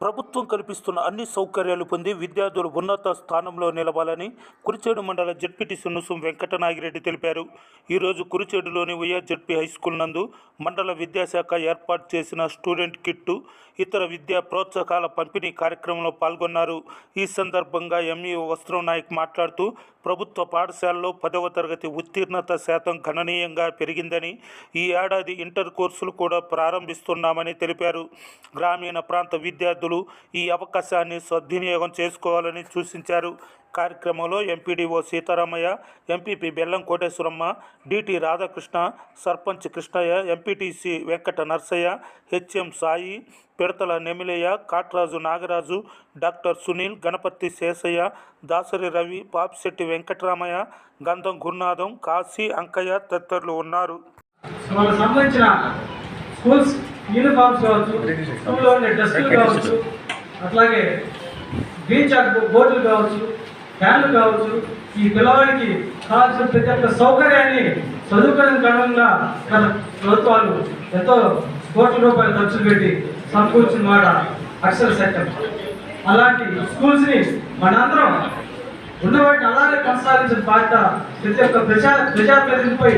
ప్రభుత్వం కల్పిస్తున్న అన్ని సౌకర్యాలు పొంది విద్యార్థులు ఉన్నత స్థానంలో నిలవాలని కురిచేడు మండల జడ్పీటీసీ నుసుం వెంకటనాగిరెడ్డి తెలిపారు. ఈరోజు కురిచేడులోని వైఆర్ జడ్పీ హై స్కూల్ నందు మండల విద్యాశాఖ ఏర్పాటు చేసిన స్టూడెంట్ కిట్టు ఇతర విద్యా ప్రోత్సాహకాల పంపిణీ కార్యక్రమంలో పాల్గొన్నారు. ఈ సందర్భంగా ఎంఈఓ వస్త్రం నాయక్ మాట్లాడుతూ ప్రభుత్వ పాఠశాలలో పదవ తరగతి ఉత్తీర్ణత శాతం గణనీయంగా పెరిగిందని ఈ ఏడాది ఇంటర్ కోర్సులు కూడా ప్రారంభిస్తున్నామని తెలిపారు. గ్రామీణ ప్రాంత విద్యార్థులు ఈ అవకాశాన్ని సద్వినియోగం చేసుకోవాలని సూచించారు. కార్యక్రమంలో MPDO Sitaramaiah MPP Bellam Koteswaramma DT Radhakrishna sarpanch Krishnaiah MPTC Venkata Narsaiah HM Sai Pidathala Nemilaiah Katraju Nagaraju doctor Sunil Ganapathi Seshaiah Dasari Ravi Papisetti Venkataramaiah Gandham Gurunatham Kasi Ankaiah తదితరులు ఉన్నారు. సంబంధించిన స్కూల్స్ యూనిఫామ్స్ కావచ్చు స్కూల్లో డ్రెస్సులు కావచ్చు అట్లాగే green chalk బోర్డులు కావచ్చు ఫ్యాన్లు కావచ్చు ఈ పిల్లవాడికి కావాల్సిన ప్రతి ఒక్క సౌకర్యాన్ని చదువుకునే క్రమంగా గత ప్రభుత్వాలు ఎంతో కోట్ల రూపాయలు ఖర్చు పెట్టి సమకూర్చిన మాట అక్షర సత్యం అలాంటి స్కూల్స్ని మనందరం ఉన్నవాటిని అలాగే కొనసాగించిన బాధ్యత ప్రతి ఒక్క ప్రజా ప్రజాప్రతినిధిపై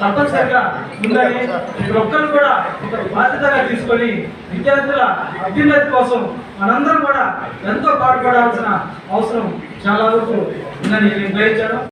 తప్పనిసరిగా ఉందని ప్రతి ఒక్కరు కూడా ఒక బాధ్యతగా తీసుకొని విద్యార్థుల అభ్యున్నతి కోసం మనందరం కూడా ఎంతో పాటుపడాల్సిన అవసరం చాలా వరకు ఉందని నేను గ్రహించాను.